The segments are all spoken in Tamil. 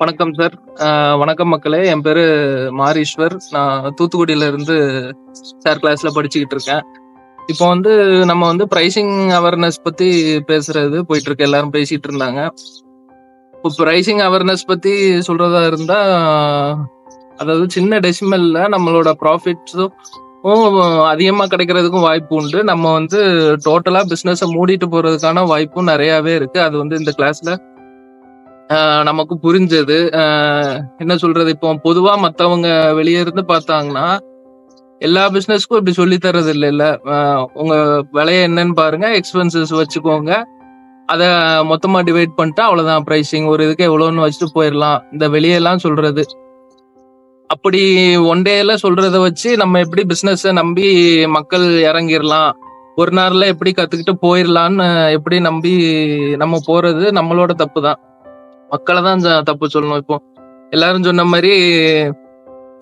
வணக்கம் சார் வணக்கம் மக்களே. என் பேரு மாரீஸ்வர். நான் தூத்துக்குடியில இருந்து சார் கிளாஸ்ல படிச்சுக்கிட்டு இருக்கேன். இப்போ வந்து நம்ம வந்து பிரைசிங் அவேர்னஸ் பத்தி பேசுறது போயிட்டு இருக்கு எல்லாரும் பேசிட்டு இருந்தாங்க. இப்போ பிரைசிங் அவேர்னஸ் பத்தி சொல்றதா இருந்தா அதாவது சின்ன டெசிமல்ல நம்மளோட ப்ராஃபிட்ஸும் அதிகமா கிடைக்கிறதுக்கும் வாய்ப்பு உண்டு. நம்ம வந்து டோட்டலா பிஸ்னஸை மூடிட்டு போறதுக்கான வாய்ப்பும் நிறையவே இருக்கு. அது வந்து இந்த கிளாஸ்ல நமக்கு புரிஞ்சது. என்ன சொல்றது? இப்போ பொதுவா மத்தவங்க வெளியே இருந்து பார்த்தாங்கன்னா எல்லா பிசினஸ்க்கும் இப்படி சொல்லி தர்றது இல்லை. இல்ல உங்க விலைய என்னன்னு பாருங்க எக்ஸ்பென்சஸ் வச்சுக்கோங்க. அத மொத்தமா டிவைட் பண்ணிட்டு அவ்வளவுதான். பிரைசிங் ஒரு இதுக்கு எவ்வளவுன்னு வச்சுட்டு போயிடலாம். இந்த வெளியெல்லாம் சொல்றது. அப்படி ஒன் டேல சொல்றத வச்சு நம்ம எப்படி பிசினஸ் நம்பி மக்கள் இறங்கிடலாம்? ஒரு நாள்ல எப்படி கத்துக்கிட்டு போயிடலான்னு எப்படி நம்பி நம்ம போறது நம்மளோட தப்பு தான் மக்களை தான் தப்பு சொல்லணும். இப்போ எல்லாரும் சொன்ன மாதிரி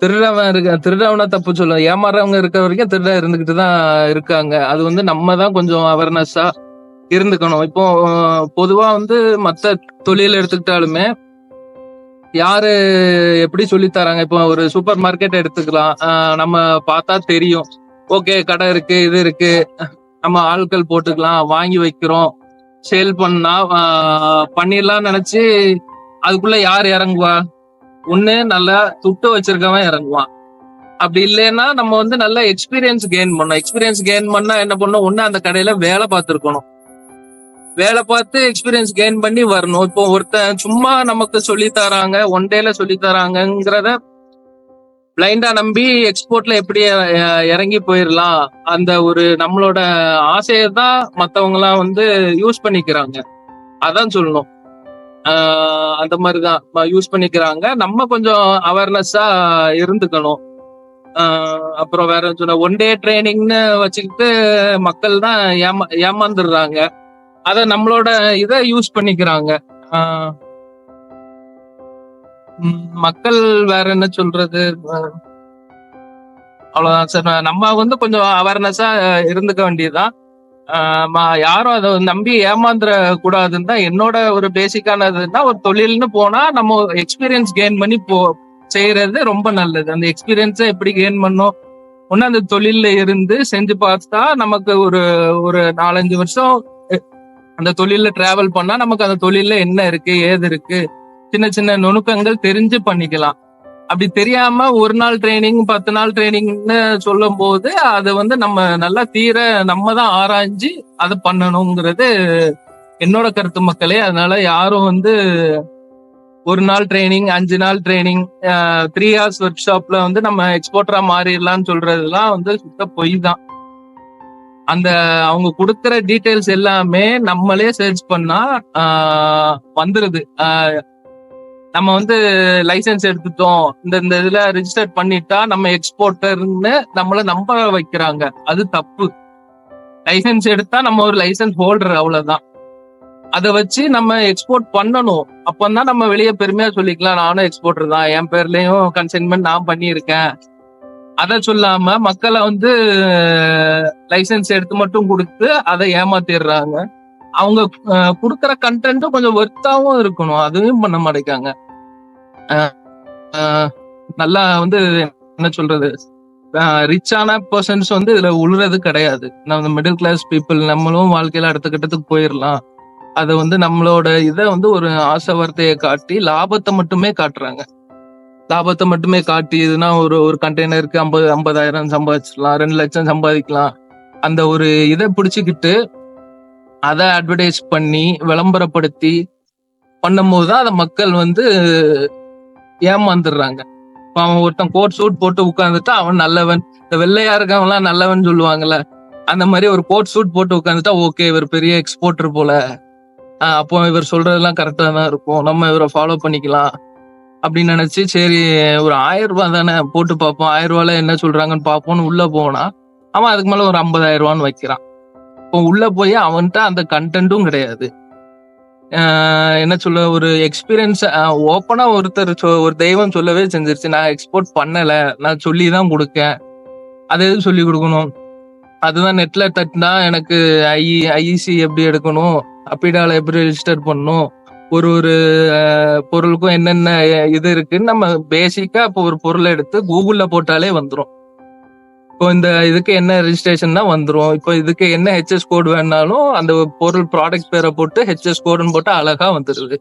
திருடவன் இருக்க திருடவனா தப்பு சொல்லணும். ஏமாறவங்க இருக்க வரைக்கும் திருட இருந்துகிட்டு தான் இருக்காங்க. அது வந்து நம்ம தான் கொஞ்சம் அவேர்னஸா இருந்துக்கணும். இப்போ பொதுவா வந்து மத்த தொழில் எடுத்துக்கிட்டாலுமே யாரு எப்படி சொல்லி தராங்க? இப்போ ஒரு சூப்பர் மார்க்கெட் எடுத்துக்கலாம். நம்ம பார்த்தா தெரியும். ஓகே கடை இருக்கு இது இருக்கு. நம்ம ஆட்கள் போட்டுக்கலாம் வாங்கி வைக்கிறோம். சேல் பண்ணா பண்ணிடலாம்னு பண்ணிடலாம் நினைச்சு அதுக்குள்ள யார் இறங்குவா? ஒண்ணு நல்லா துட்டு வச்சிருக்கவன் இறங்குவான். அப்படி இல்லைன்னா நம்ம வந்து நல்ல எக்ஸ்பீரியன்ஸ் கெயின் பண்ணோம் எக்ஸ்பீரியன்ஸ் கெயின் பண்ணா என்ன பண்ணோம் ஒண்ணு அந்த கடையில வேலை பார்த்துருக்கணும். வேலை பார்த்து எக்ஸ்பீரியன்ஸ் கெயின் பண்ணி வரணும். இப்போ ஒருத்தன் சும்மா நமக்கு சொல்லி தராங்க ஒன் டேல சொல்லி தராங்கங்கிறத பிளைண்டா நம்பி எக்ஸ்போர்ட்ல எப்படி இறங்கி போயிடலாம் அந்த ஒரு நம்மளோட ஆசையை தான் மத்தவங்க எல்லாம் வந்து யூஸ் பண்ணிக்கிறாங்க. அதான் சொல்லணும். அந்த மாதிரிதான். யூஸ் பண்ணிக்கிறாங்க. நம்ம கொஞ்சம் அவேர்னஸா இருந்துக்கணும். அப்புறம் வேற சொன்ன ஒன் டே ட்ரைனிங்னு வச்சுக்கிட்டு மக்கள் தான் ஏமா ஏமாந்துடுறாங்க. அதை நம்மளோட இதை யூஸ் பண்ணிக்கிறாங்க. ஆஹ் மக்கள் வேற என்ன சொல்றது? அவ்வளவுதான் சார். நம்ம வந்து கொஞ்சம் அவேர்னஸா இருந்துக்க வேண்டியதுதான். யாரும் அதை நம்பி ஏமாந்துட கூடாதுன்னு தான் என்னோட ஒரு பேசிக்கானதுன்னா ஒரு தொழில்னு போனா நம்ம எக்ஸ்பீரியன்ஸ் கெயின் பண்ணி போ செய்யறது ரொம்ப நல்லது. அந்த எக்ஸ்பீரியன்ஸை எப்படி கெயின் பண்ணும்? ஒன்னு அந்த தொழில்ல இருந்து செஞ்சு பார்த்தா நமக்கு ஒரு ஒரு நாலஞ்சு வருஷம் அந்த தொழில்ல டிராவல் பண்ணா நமக்கு அந்த தொழில்ல என்ன இருக்கு ஏது இருக்கு? சின்ன சின்ன நுணுக்கங்கள் தெரிஞ்சு பண்ணிக்கலாம். அப்படி தெரியாம ஒரு நாள் ட்ரைனிங் பத்து நாள் ட்ரைனிங்னு சொல்லும் போது அது வந்து நம்ம நல்லா தீர நம்ம தான் ஆராய்ஞ்சு அதை பண்ணணுங்கிறது என்னோட கருத்து மக்களே. அதனால யாரும் வந்து ஒரு நாள் ட்ரைனிங் அஞ்சு நாள் ட்ரைனிங் த்ரீ ஹவர்ஸ் ஒர்க் ஷாப்ல வந்து நம்ம எக்ஸ்போர்ட்டரா மாறிடலாம்னு சொல்றதுலாம் வந்து சுத்த பொய் தான். அந்த அவங்க கொடுக்குற டீட்டெயில்ஸ் எல்லாமே நம்மளே சர்ச் பண்ணா ஆஹ், வந்துருது. ஆஹ், நம்ம வந்து லைசென்ஸ் எடுத்துட்டோம். இந்த இந்த இதுல ரிஜிஸ்டர் பண்ணிட்டா நம்ம எக்ஸ்போர்ட்டர்னு நம்மள நம்ப வைக்கிறாங்க. அது தப்பு. லைசென்ஸ் எடுத்தா நம்ம ஒரு லைசன்ஸ் ஹோல்டர் அவ்வளவுதான். அதை வச்சு நம்ம எக்ஸ்போர்ட் பண்ணணும். அப்பந்தான் நம்ம வெளியே பெருமையா சொல்லிக்கலாம். நானும் எக்ஸ்போர்ட்டர் தான். என் பேர்லயும் கன்சைன்மெண்ட் நான் பண்ணியிருக்கேன். அதை சொல்லாம மக்களை வந்து லைசன்ஸ் எடுத்து மட்டும் கொடுத்து அதை ஏமாத்திடுறாங்க. அவங்க கொடுக்குற கண்டென்ட்டும் கொஞ்சம் ஒர்த்தாவும் இருக்கணும். அதுவும் பண்ண மாட்டேங்காங்க நல்லா வந்து என்ன சொல்றது? ரிச்சான பர்சன்ஸ் வந்து இதுல உழுறது கிடையாது. நம்ம மிடில் கிளாஸ் பீப்புள் நம்மளும் வாழ்க்கையில அடுத்த கட்டத்துக்கு போயிடலாம் அதை வந்து நம்மளோட இதை வந்து ஒரு ஆசை வார்த்தையை காட்டி லாபத்தை மட்டுமே காட்டுறாங்க. லாபத்தை மட்டுமே காட்டி இதுனா ஒரு ஒரு கண்டெய்னருக்கு ஐம்பது ஐம்பதாயிரம் சம்பாதிச்சிடலாம். ரெண்டு லட்சம் சம்பாதிக்கலாம். அந்த ஒரு இதை பிடிச்சிக்கிட்டு அதை அட்வர்டைஸ் பண்ணி விளம்பரப்படுத்தி பண்ணும்போது தான் அதை மக்கள் வந்து ஏமாந்துடுறாங்க. இப்போ அவன் ஒருத்தன் கோட் சூட் போட்டு உட்காந்துட்டா அவன் நல்லவன். இந்த வெள்ளையா இருக்கவன்லாம் நல்லவன் சொல்லுவாங்கல்ல அந்த மாதிரி ஒரு கோட் சூட் போட்டு உட்காந்துட்டா ஓகே இவர் பெரிய எக்ஸ்போர்ட்டர் போல. ஆஹ் அப்போ இவர் சொல்றதெல்லாம் கரெக்டா தான் இருக்கும். நம்ம இவரை ஃபாலோ பண்ணிக்கலாம் அப்படின்னு நினைச்சு சரி ஒரு ஆயிரம் ரூபாய் தானே போட்டு பார்ப்போம். ஆயிரம் ரூபாயில என்ன சொல்றாங்கன்னு பார்ப்போம்னு உள்ள போனா அவன் அதுக்கு மேல ஒரு ஐம்பதாயிரம் ரூபான்னு வைக்கிறான். இப்போ உள்ள போய் அவன்கிட்ட அந்த கண்டென்ட்டும் கிடையாது. என்ன சொல்ல ஒரு எக்ஸ்பீரியன்ஸ் ஓப்பனா ஒருத்தர் சொ- ஒரு தெய்வம் சொல்லவே செஞ்சிருச்சு. நான் எக்ஸ்போர்ட் பண்ணல. நான் சொல்லி தான் கொடுக்கேன். அதை எதுவும் சொல்லி கொடுக்கணும்? அதுதான் நெட்ல தட்டினா எனக்கு ஐ ஐஇசி எப்படி எடுக்கணும்? அப்பிடால எப்படி ரெஜிஸ்டர் பண்ணணும்? ஒரு ஒரு பொருளுக்கும் என்னென்ன இது இருக்குன்னு நம்ம பேசிக்கா இப்போ ஒரு பொருளை எடுத்து கூகுள்ல போட்டாலே வந்துடும் இப்போ இந்த இதுக்கு என்ன ரெஜிஸ்ட்ரேஷன்னா வந்துரும். இப்போ இதுக்கு என்ன ஹெச்எஸ் கோடு வேணாலும் அந்த பொருள் ப்ராடக்ட் பேரை போட்டு ஹெச்எஸ் கோடுன்னு போட்டு அழகா வந்துருது.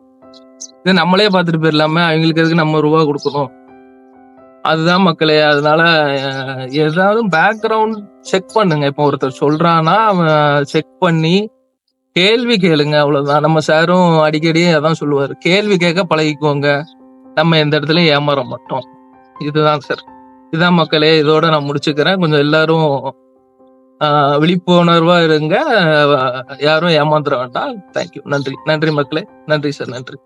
இது நம்மளே பார்த்துட்டு போயிடலாமே. அவங்களுக்கு எதுக்கு நம்ம ரூபா கொடுக்கணும்? அதுதான் மக்களே. அதனால ஏதாவது பேக்ரவுண்ட் செக் பண்ணுங்க. இப்போ ஒருத்தர் சொல்றான்னா அவன் செக் பண்ணி கேள்வி கேளுங்க. அவ்வளவுதான். நம்ம சாரும் அடிக்கடி அதான் சொல்லுவார். கேள்வி கேட்க பழகிக்கோங்க. நம்ம எந்த இடத்துலயும் ஏமாற மாட்டோம். இதுதான் சார் இதான் மக்களே இதோட நான் முடிச்சுக்கிறேன். கொஞ்சம் எல்லாரும் விழிப்புணர்வா இருங்க. யாரும் ஏமாந்துட வேண்டாம். தேங்க்யூ நன்றி. நன்றி மக்களே. நன்றி சார். நன்றி.